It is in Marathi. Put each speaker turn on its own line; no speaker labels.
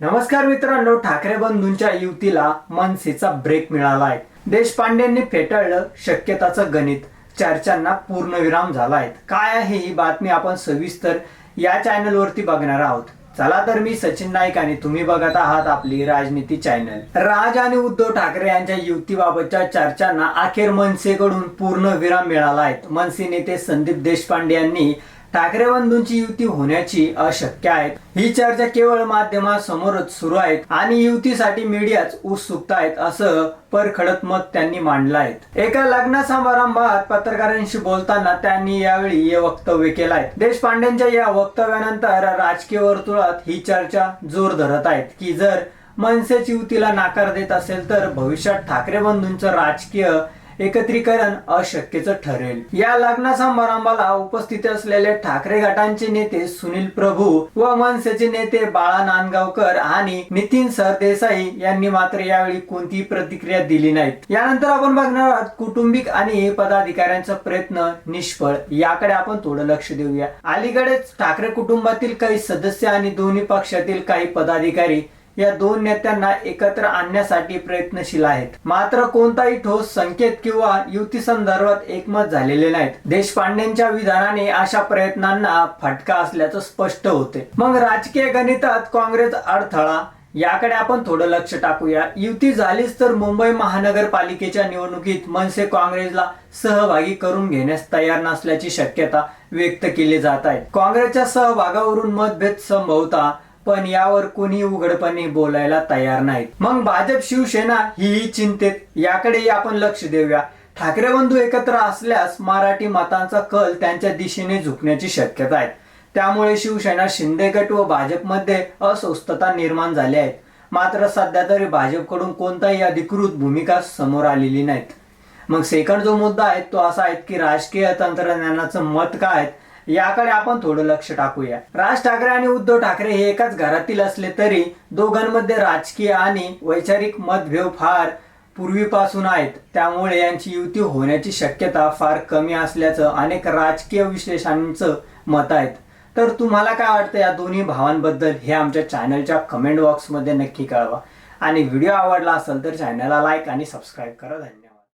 नमस्कार मित्रांनो ठाकरे बंधूंच्या युतीला मनसेचा ब्रेक मिळाला आहे देशपांडेंनी फेटाळलं शक्यताचं गणित. चर्चांना पूर्णविराम झाला आहे काय आहे ही बातमी आपण सविस्तर या चॅनलवरती बघणार आहोत. चला तर मी सचिन नाईक आणि तुम्ही बघत आहात आपली राजनीती चॅनल राज आणि उद्धव ठाकरे यांच्या युतीबाबतच्या चर्चांना अखेर मनसेकडून पूर्ण विराम मिळाला आहे मनसे नेते संदीप देशपांडे यांनी ठाकरे बंधूंची युती होण्याची अशक्य आहे ही चर्चा केवळ माध्यमासमोरच सुरू आहेत आणि युतीसाठी मीडियाच उत्सुकता आहेत असं परखडत मत त्यांनी मांडलं आहे. एका लग्न समारंभात पत्रकारांशी बोलताना त्यांनी यावेळी हे वक्तव्य केलं आहे. देशपांडेंच्या या वक्तव्यानंतर राजकीय वर्तुळात ही चर्चा जोर धरत आहेत की जर मनसेची युतीला नाकार देत असेल तर भविष्यात ठाकरे बंधूंचं राजकीय एकत्रीकरण अशक्यच ठरेल. या लग्न समारंभाला उपस्थित असलेले ठाकरे गटांचे नेते सुनील प्रभू व मनसेचे नेते बाळा नांदगावकर आणि नितीन सरदेसाई यांनी मात्र यावेळी कोणतीही प्रतिक्रिया दिली नाहीत. यानंतर आपण बघणार आहोत कुटुंबिक आणि पदाधिकाऱ्यांचा प्रयत्न निष्फळ. याकडे आपण थोडं लक्ष देऊया. अलीकडेच ठाकरे कुटुंबातील काही सदस्य आणि दोन्ही पक्षातील काही पदाधिकारी या दोन नेत्यांना एकत्र आणण्यासाठी प्रयत्नशील आहेत. मात्र कोणताही ठोस संकेत किंवा युती संदर्भात एकमत झालेले नाहीत. देशपांडेंच्या विधानाने अशा प्रयत्नांना फटका असल्याचं स्पष्ट होते. मग राजकीय गणितात काँग्रेस अडथळा? याकडे आपण थोडं लक्ष टाकूया. युती झालीच तर मुंबई महानगरपालिकेच्या निवडणुकीत मनसे काँग्रेसला सहभागी करून घेण्यास तयार नसल्याची शक्यता व्यक्त केली जात आहे. काँग्रेसच्या सहभागावरून मतभेद संभवता पण यावर कुणी उघडपणे बोलायला तयार नाहीत. मग भाजप शिवसेना ही चिंतेत. याकडेही आपण लक्ष देऊया. ठाकरे बंधू एकत्र असल्यास मराठी मतांचा कल त्यांच्या दिशेने झुकण्याची शक्यता आहे. त्यामुळे शिवसेना शिंदे गट व भाजपमध्ये अस्वस्थता निर्माण झाली आहे. मात्र सध्या तरी भाजपकडून कोणताही अधिकृत भूमिका समोर आलेली नाहीत. मग सेकंड जो मुद्दा आहे तो असा आहे की राजकीय तंत्रज्ञानाचं मत काय आहे? याकडे आपण थोडं लक्ष टाकूया. राज ठाकरे आणि उद्धव ठाकरे हे एकाच घरातील असले तरी दोघांमध्ये राजकीय आणि वैचारिक मतभेद फार पूर्वीपासून आहेत. त्यामुळे यांची युती होण्याची शक्यता फार कमी असल्याचं अनेक राजकीय विश्लेषणांचं मत आहेत. तर तुम्हाला काय वाटतं या दोन्ही भावांबद्दल हे आमच्या चॅनलच्या कमेंट बॉक्समध्ये नक्की कळवा. आणि व्हिडिओ आवडला असेल तर चॅनलला लाईक आणि सबस्क्राईब करा. धन्यवाद.